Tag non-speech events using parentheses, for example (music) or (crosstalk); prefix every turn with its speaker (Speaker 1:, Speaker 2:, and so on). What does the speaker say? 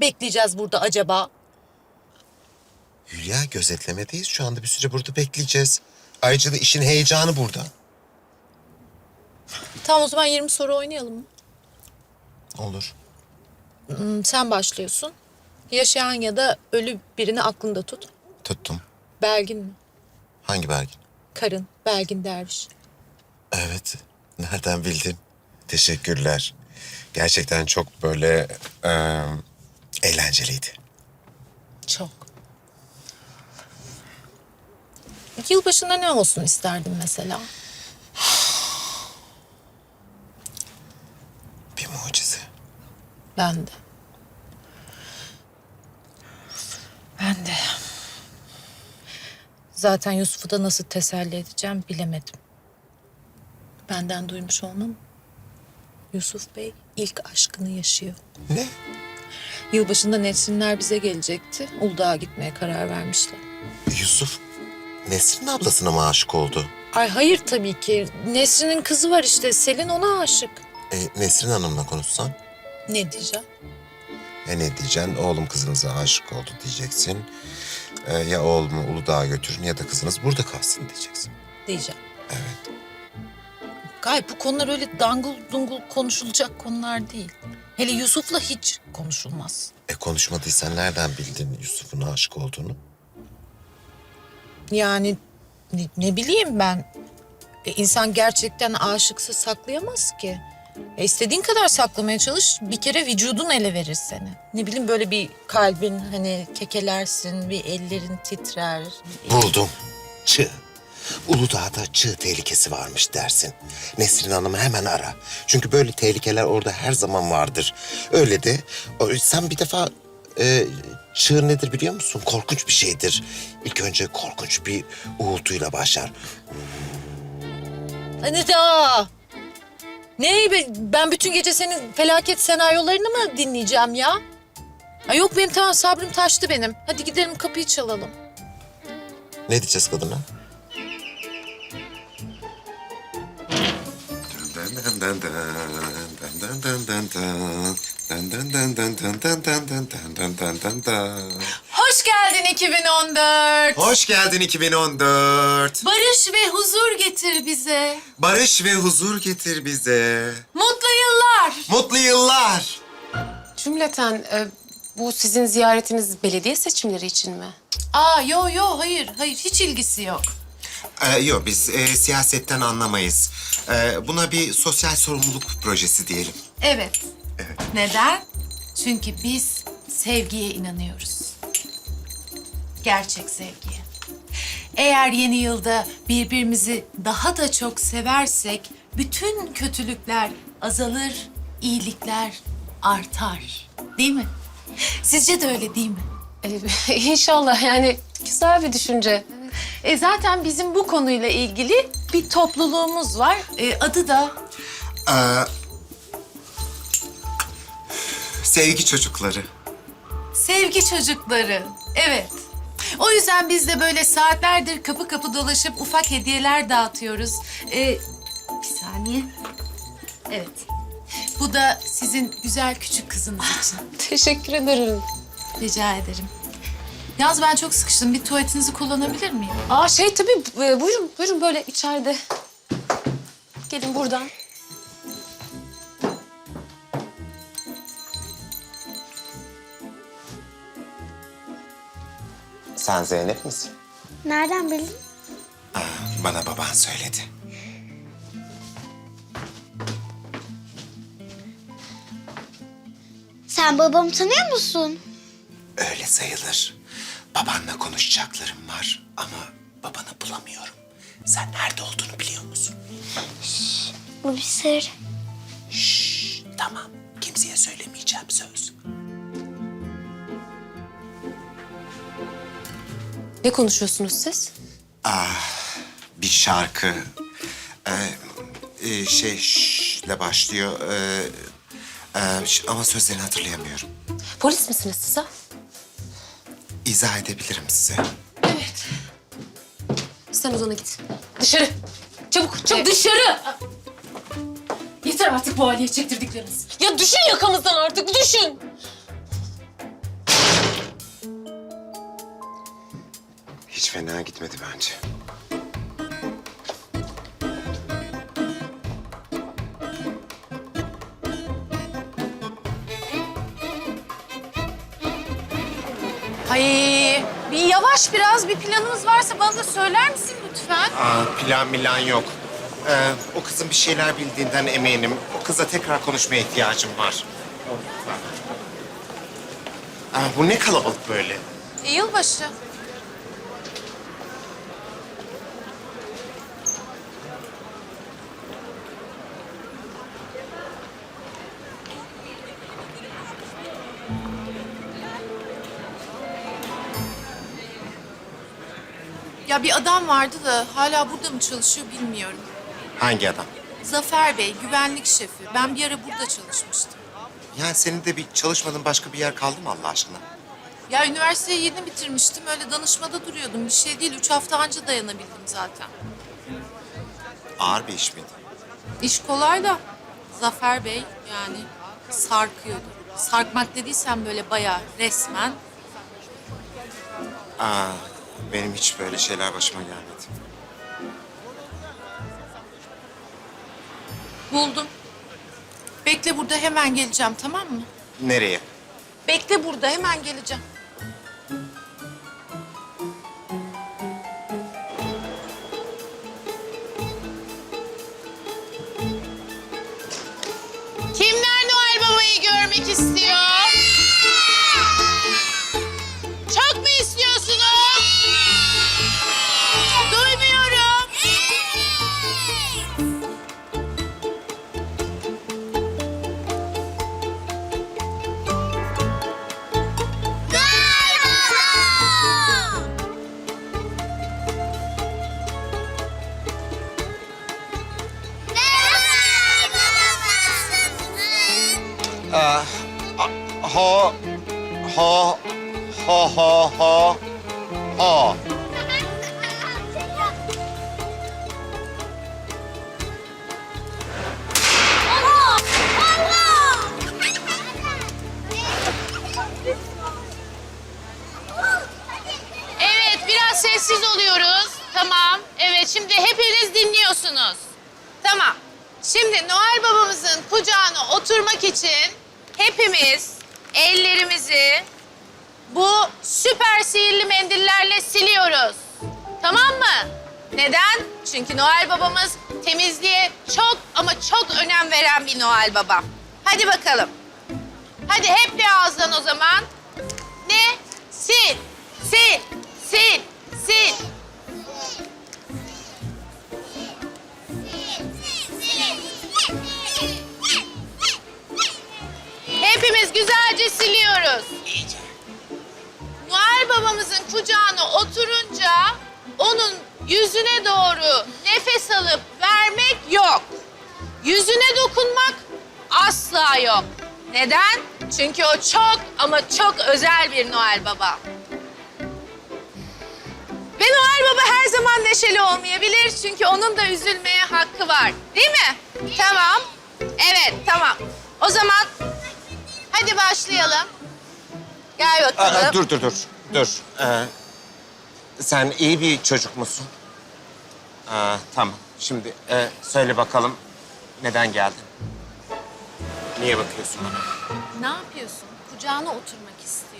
Speaker 1: bekleyeceğiz burada acaba?
Speaker 2: Hülya gözetlemedeyiz. Şu anda bir süre burada bekleyeceğiz. Ayrıca da işin heyecanı burada.
Speaker 1: Tamam o zaman 20 soru oynayalım mı?
Speaker 2: Olur.
Speaker 1: Hmm, sen başlıyorsun. Yaşayan ya da ölü birini aklında tut.
Speaker 2: Tuttum.
Speaker 1: Belgin mi?
Speaker 2: Hangi belge?
Speaker 1: Karın, Belgin Derviş.
Speaker 2: Evet. Nereden bildin? Teşekkürler. Gerçekten çok böyle e, eğlenceliydi.
Speaker 1: Çok. Yılbaşında ne olsun isterdin mesela?
Speaker 2: Bir mucize.
Speaker 1: Ben de. Ben de. Zaten Yusuf'u da nasıl teselli edeceğim bilemedim. Benden duymuş olmam. Yusuf Bey ilk aşkını yaşıyor.
Speaker 2: Ne?
Speaker 1: Yılbaşında Nesrinler bize gelecekti. Uludağ'a gitmeye karar vermişler.
Speaker 2: Yusuf Nesrin ablasına mı aşık oldu?
Speaker 1: Ay hayır tabii ki. Nesrin'in kızı var işte. Selin ona aşık.
Speaker 2: E, Nesrin Hanım'la konuşsan?
Speaker 1: Ne diyeceğim?
Speaker 2: E ne diyeceksin? Oğlum kızınıza aşık oldu diyeceksin. E, ya oğlumu Uludağ'a götürün ya da kızınız burada kalsın diyeceksin.
Speaker 1: Diyeceğim.
Speaker 2: Evet.
Speaker 1: Gay bu konular öyle dangıl dungul konuşulacak konular değil. Hele Yusuf'la hiç konuşulmaz.
Speaker 2: E konuşmadıysan nereden bildin Yusuf'un aşık olduğunu?
Speaker 1: Yani ne, ne bileyim ben. E, insan gerçekten aşıksa saklayamaz ki. E, istediğin kadar saklamaya çalış. Bir kere vücudun ele verir seni. Ne bileyim böyle bir kalbin hani kekelersin, bir ellerin titrer.
Speaker 2: Buldum. Çığ. Uludağ'da çığ tehlikesi varmış dersin. Nesrin Hanım'ı hemen ara. Çünkü böyle tehlikeler orada her zaman vardır. Öyle de sen bir defa e, çığ nedir biliyor musun? Korkunç bir şeydir. İlk önce korkunç bir uğultuyla başlar.
Speaker 1: Daha. Ne be, ben bütün gece senin felaket senaryolarını mı dinleyeceğim ya? Ay yok benim tamam sabrım taştı benim. Hadi gidelim kapıyı çalalım.
Speaker 2: Ne diyeceğiz kadına?
Speaker 1: Hoş geldin 2014.
Speaker 2: Hoş geldin 2014.
Speaker 1: Barış ve huzur getir bize.
Speaker 2: Barış ve huzur getir bize.
Speaker 1: Mutlu yıllar.
Speaker 2: Mutlu yıllar.
Speaker 3: Cümleten e, bu sizin ziyaretiniz belediye seçimleri için mi?
Speaker 1: Aa yo yo hayır hayır hiç ilgisi yok.
Speaker 2: Ee, yok biz e, siyasetten anlamayız. Ee, buna bir sosyal sorumluluk projesi diyelim.
Speaker 1: Evet. Neden? Çünkü biz sevgiye inanıyoruz. Gerçek sevgiye. Eğer yeni yılda birbirimizi daha da çok seversek bütün kötülükler azalır, iyilikler artar. Değil mi? Sizce de öyle değil mi?
Speaker 3: E, (laughs) inşallah yani güzel bir düşünce.
Speaker 1: E zaten bizim bu konuyla ilgili bir topluluğumuz var. E, adı da
Speaker 2: Ee, sevgi çocukları.
Speaker 1: Sevgi çocukları. Evet. O yüzden biz de böyle saatlerdir kapı kapı dolaşıp ufak hediyeler dağıtıyoruz. Ee, bir saniye. Evet. Bu da sizin güzel küçük kızınız için.
Speaker 3: Teşekkür ederim.
Speaker 1: Rica ederim. Yalnız ben çok sıkıştım. Bir tuvaletinizi kullanabilir miyim?
Speaker 3: Aa şey tabii e, buyurun buyurun böyle içeride. Gelin buradan.
Speaker 2: Sen Zeynep misin?
Speaker 4: Nereden bildin?
Speaker 2: Bana baban söyledi.
Speaker 4: Sen babamı tanıyor musun?
Speaker 2: Öyle sayılır. Babanla konuşacaklarım var ama babanı bulamıyorum. Sen nerede olduğunu biliyor musun?
Speaker 4: Bu bir sır.
Speaker 2: Şşş, tamam. Kimseye söylemeyeceğim söz.
Speaker 3: Ne konuşuyorsunuz siz?
Speaker 2: Bir şarkı. Ee, e, şey şle başlıyor. Ee, e, ş- ama sözlerini hatırlayamıyorum.
Speaker 3: Polis misiniz siz ha?
Speaker 2: izah edebilirim size. Evet.
Speaker 3: Sen Ozan'a git. Dışarı. Çabuk, çabuk
Speaker 1: dışarı. Yeter artık bu aileye çektirdikleriniz.
Speaker 3: Ya düşün yakamızdan artık, düşün.
Speaker 2: Hiç fena gitmedi bence.
Speaker 1: Ay bir yavaş biraz bir planımız varsa bana da söyler misin lütfen?
Speaker 2: Aa, plan milan yok. Ee, o kızın bir şeyler bildiğinden eminim. O kıza tekrar konuşmaya ihtiyacım var. Aa, bu ne kalabalık böyle?
Speaker 1: E, yılbaşı. Ya bir adam vardı da hala burada mı çalışıyor bilmiyorum.
Speaker 2: Hangi adam?
Speaker 1: Zafer Bey, güvenlik şefi. Ben bir ara burada çalışmıştım.
Speaker 2: Ya senin de bir çalışmadığın başka bir yer kaldı mı Allah aşkına?
Speaker 1: Ya üniversiteyi yeni bitirmiştim. Öyle danışmada duruyordum. Bir şey değil. Üç hafta anca dayanabildim zaten.
Speaker 2: Ağır bir iş miydi?
Speaker 1: İş kolay da Zafer Bey yani sarkıyordu. Sarkmak dediysem böyle bayağı resmen.
Speaker 2: Aa, benim hiç böyle şeyler başıma gelmedi.
Speaker 1: Buldum. Bekle burada hemen geleceğim tamam mı?
Speaker 2: Nereye?
Speaker 1: Bekle burada hemen geleceğim. Kimler Noel Baba'yı görmek istiyor? Şimdi hepiniz dinliyorsunuz. Tamam. Şimdi Noel babamızın kucağına oturmak için hepimiz ellerimizi bu süper sihirli mendillerle siliyoruz. Tamam mı? Neden? Çünkü Noel babamız temizliğe çok ama çok önem veren bir Noel baba. Hadi bakalım. Hadi hep bir ağızdan o zaman. Ne? Sil, sil, sil, sil. Hepimiz güzelce siliyoruz. Noel babamızın kucağına oturunca onun yüzüne doğru nefes alıp vermek yok. Yüzüne dokunmak asla yok. Neden? Çünkü o çok ama çok özel bir Noel Baba. Ve Noel Baba her zaman neşeli olmayabilir çünkü onun da üzülmeye hakkı var. Değil mi? Tamam. Evet, tamam. O zaman hadi başlayalım. Gel bakalım.
Speaker 2: Aa, dur, dur, dur. Dur. Ee, sen iyi bir çocuk musun? Aa, tamam. Şimdi e, söyle bakalım neden geldin? Niye bakıyorsun bana?
Speaker 1: Ne yapıyorsun? Kucağına oturmak istiyor.